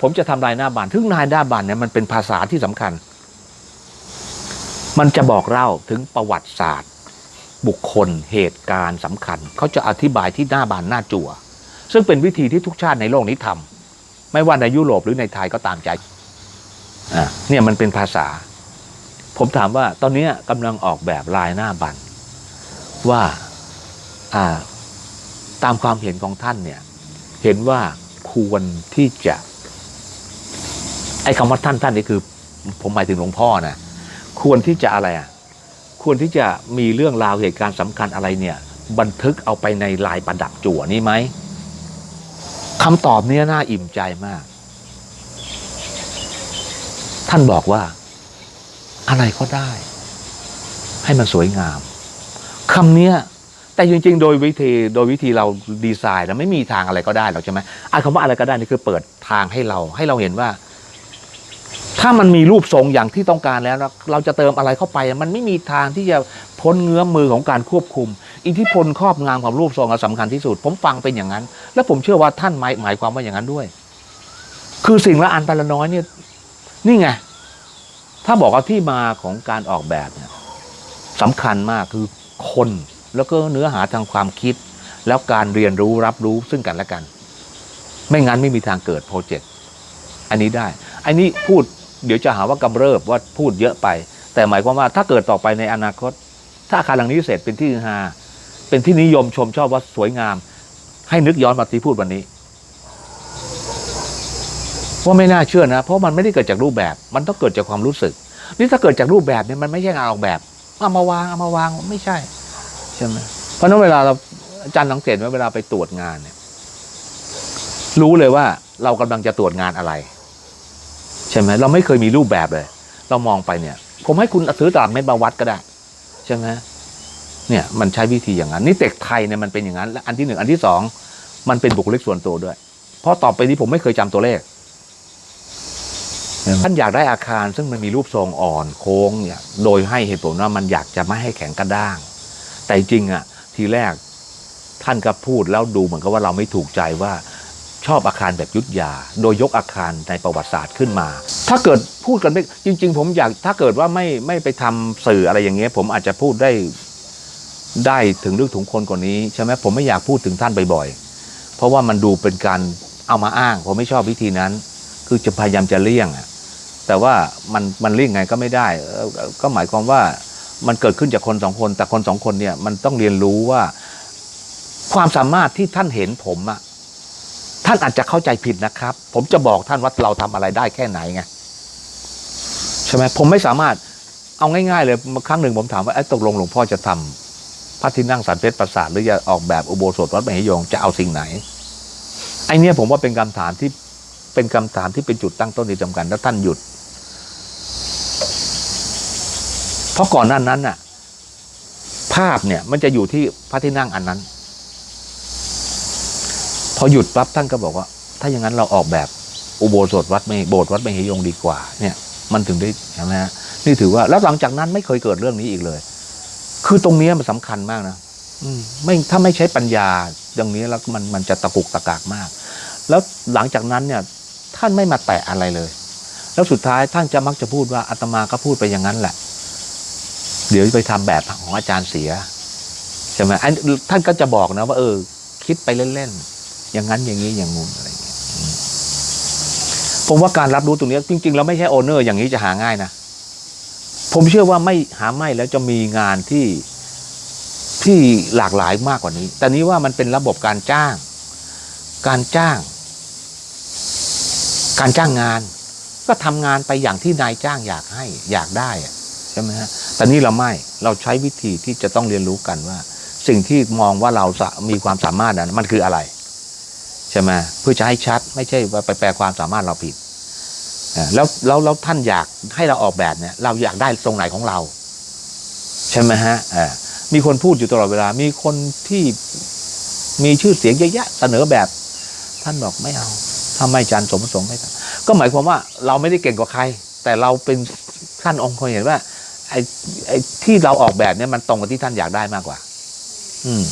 ผมจะทำลายหน้าบานทึ่งนายหน้าบานเนี่ยมันเป็นภาษาที่สำคัญ มันจะบอกเล่าถึงประวัติศาสตร์ บุคคลเหตุการณ์สำคัญ เขาจะอธิบายที่หน้าบานหน้าจั่ว ซึ่งเป็นวิธีที่ทุกชาติในโลกนี้ทำไม่ว่าในยุโรปหรือในไทยก็ตามใจอะเนี่ยมันเป็นภาษา ผมถามว่าตอนนี้กำลังออกแบบลายหน้าบันว่าอ่าตามความเห็นของท่านเนี่ย เห็นว่าควรที่จะ ไอ้คำว่าท่านท่านนี่คือ ผมหมายถึงหลวงพ่อนะควรที่จะอะไรอะควรที่จะมีเรื่องราวเหตุการณ์สำคัญอะไรเนี่ย บันทึกเอาไปในลายประดับจั่วนี่ไหมคำตอบเนี้ยน่าอิ่มใจมาก ท่านบอกว่า อะไรก็ได้ ให้มันสวยงามคำเนี้ยแต่จริง ๆ โดยวิธีโดยวิธีเราดีไซน์แล้วไม่มีทางอะไรก็ได้หรอกใช่ไหมไอ้คำว่าอะไรก็ได้นี่คือเปิดทางให้เรา ให้เราเห็นว่า ถ้ามันมีรูปทรงอย่างที่ต้องการแล้วเราจะเติมอะไรเข้าไป มันไม่มีทางที่จะพ้นเงื้อมมือของการควบคุม อิทธิพลครอบงำของรูปทรงอะสำคัญที่สุด ผมฟังเป็นอย่างนั้น และผมเชื่อว่าท่านหมายหมายความว่าอย่างนั้นด้วย คือสิ่งละอันไปละน้อยเนี่ยนี่ไงถ้าบอกว่าที่มาของการออกแบบเนี่ยสำคัญมากคือคนแล้วก็เนื้อหาทางความคิด แล้วการเรียนรู้รับรู้ซึ่งกันและกัน ไม่งั้นไม่มีทางเกิดโปรเจกต์อันนี้ได้ อันนี้พูด เดี๋ยวจะหาว่ากำเริบว่าพูดเยอะไป แต่หมายความว่าถ้าเกิดต่อไปในอนาคต ถ้าอาคารหลังนี้เสร็จเป็นที่ฮือฮาเป็นที่นิยมชมชอบว่าสวยงาม ให้นึกย้อนมาที่พูดวันนี้ว่าไม่น่าเชื่อนะ เพราะมันไม่ได้เกิดจากรูปแบบ มันต้องเกิดจากความรู้สึก นี่ถ้าเกิดจากรูปแบบเนี่ยมันไม่ใช่งานออกแบบเอามาวางเอามาวางไม่ใช่ใช่ไหมเพราะนั้นเวลาเราอาจารย์สังเกตว่าเวลาไปตรวจงานเนี่ยรู้เลยว่าเรากำลังจะตรวจงานอะไร ช่ไหมเราไม่เคยมีรูปแบบเลย เรามองไปเนี่ย ผมให้คุณซื้อตลับเม็ดมาวัดก็ได้ ใช่ไหมเนี่ยมันใช้วิธีอย่างนั้น นี่เต็กไทยเนี่ยมันเป็นอย่างนั้นและอันที่หนึ่งอันที่สองมันเป็นบุคลิกส่วนตัวด้วย เพราะต่อไปนี้ผมไม่เคยจำตัวเลขท่านอยากได้อาคารซึ่งมันมีรูปทรงอ่อนโค้งเนี่ยโดยให้เหตุผลว่ามันอยากจะไม่ให้แข็งกระด้าง แต่จริงอะทีแรกท่านก็พูดแล้วดูเหมือนกับว่าเราไม่ถูกใจว่า ชอบอาคารแบบยุทธยา โดยยกอาคารในประวัติศาสตร์ขึ้นมา ถ้าเกิดพูดกันไม่จริง ๆ ผมอยากถ้าเกิดว่าไม่ไม่ไปทำสื่ออะไรอย่างเงี้ย ผมอาจจะพูดได้ได้ถึงเรื่องถุงคนกว่านี้ใช่ไหมผมไม่อยากพูดถึงท่านบ่อยๆเพราะว่ามันดูเป็นการเอามาอ้าง ผมไม่ชอบวิธีนั้น คือจะพยายามจะเลี่ยงอะแต่ว่ามันมันเลี่ยงไงก็ไม่ได้ ก็หมายความว่ามันเกิดขึ้นจากคนสองคน แต่คนสองคนเนี่ยมันต้องเรียนรู้ว่าความสามารถที่ท่านเห็นผมอะ ท่านอาจจะเข้าใจผิดนะครับ ผมจะบอกท่านว่าเราทำอะไรได้แค่ไหนไงใช่ไหมผมไม่สามารถเอาง่าย ๆ เลยครั้งหนึ่งผมถามว่าไอ้ตกลงหลวงพ่อจะทำพระที่นั่งสันเพชรปราสาทหรือจะออกแบบอุโบสถวัดมหิยงจะเอาสิ่งไหนไอเนี้ยผมว่าเป็นคำถามที่เป็นคำถามที่เป็นจุดตั้งต้นที่สำคัญแล้วท่านหยุด เพราะก่อนหน้านั้นน่ะ ภาพเนี่ยมันจะอยู่ที่พระที่นั่งอันนั้น พอหยุดปั๊บท่านก็บอกว่า ถ้าอย่างนั้นเราออกแบบอุโบสถวัดไม่โบสถ์วัดไม่เหยงดีกว่าเนี่ยมันถึงได้ใช่ไหมฮะนี่ถือว่าแล้วหลังจากนั้นไม่เคยเกิดเรื่องนี้อีกเลย คือตรงเนี้ยมันสำคัญมากนะอืมไม่ถ้าไม่ใช้ปัญญาอย่างนี้แล้วมันมันจะตะกุกตะกากมาก แล้วหลังจากนั้นเนี่ยท่านไม่มาแตะอะไรเลย แล้วสุดท้ายท่านจะมักจะพูดว่าอาตมาก็พูดไปอย่างนั้นแหละ เดี๋ยวไปทำแบบของอาจารย์เสียใช่ไหมอันท่านก็จะบอกนะว่าเออ คิดไปเล่นๆ อย่างนั้นอย่างนี้อย่างงู้นอะไรอย่างเงี้ยผมว่าการรับรู้ตรงนี้จริง ๆ แล้วไม่ใช่โอเนอร์อย่างนี้จะหาง่ายนะผมเชื่อว่าไม่หาไม่แล้วจะมีงานที่ที่หลากหลายมากกว่านี้ แต่นี้ว่ามันเป็นระบบการจ้าง การจ้าง การจ้างงาน ก็ทำงานไปอย่างที่นายจ้างอยากให้ อยากได้อะใช่ไหมฮะแต่นี่เราไม่เราใช้วิธีที่จะต้องเรียนรู้กันว่า สิ่งที่มองว่าเราจะมีความสามารถนั้นมันคืออะไร ช่ไหมเพื่อจะให้ชัดไม่ใช่ว่าไปแปลความสามารถเราผิดแล้วแล้วแล้วท่านอยากให้เราออกแบบเนี่ย เราอยากได้ตรงไหนของเรา ใช่ไหมฮะมีคนพูดอยู่ตลอดเวลา มีคนที่มีชื่อเสียงเยอะแยะเสนอแบบ ท่านบอกไม่เอาถ้าไม่จันสมประสงค์ไม่ทำก็หมายความว่าเราไม่ได้เก่งกว่าใคร แต่เราเป็นท่านองค์คอยเห็นว่าไอ้ไอ้ที่เราออกแบบเนี่ยมันตรงกับที่ท่านอยากได้มากกว่า อืม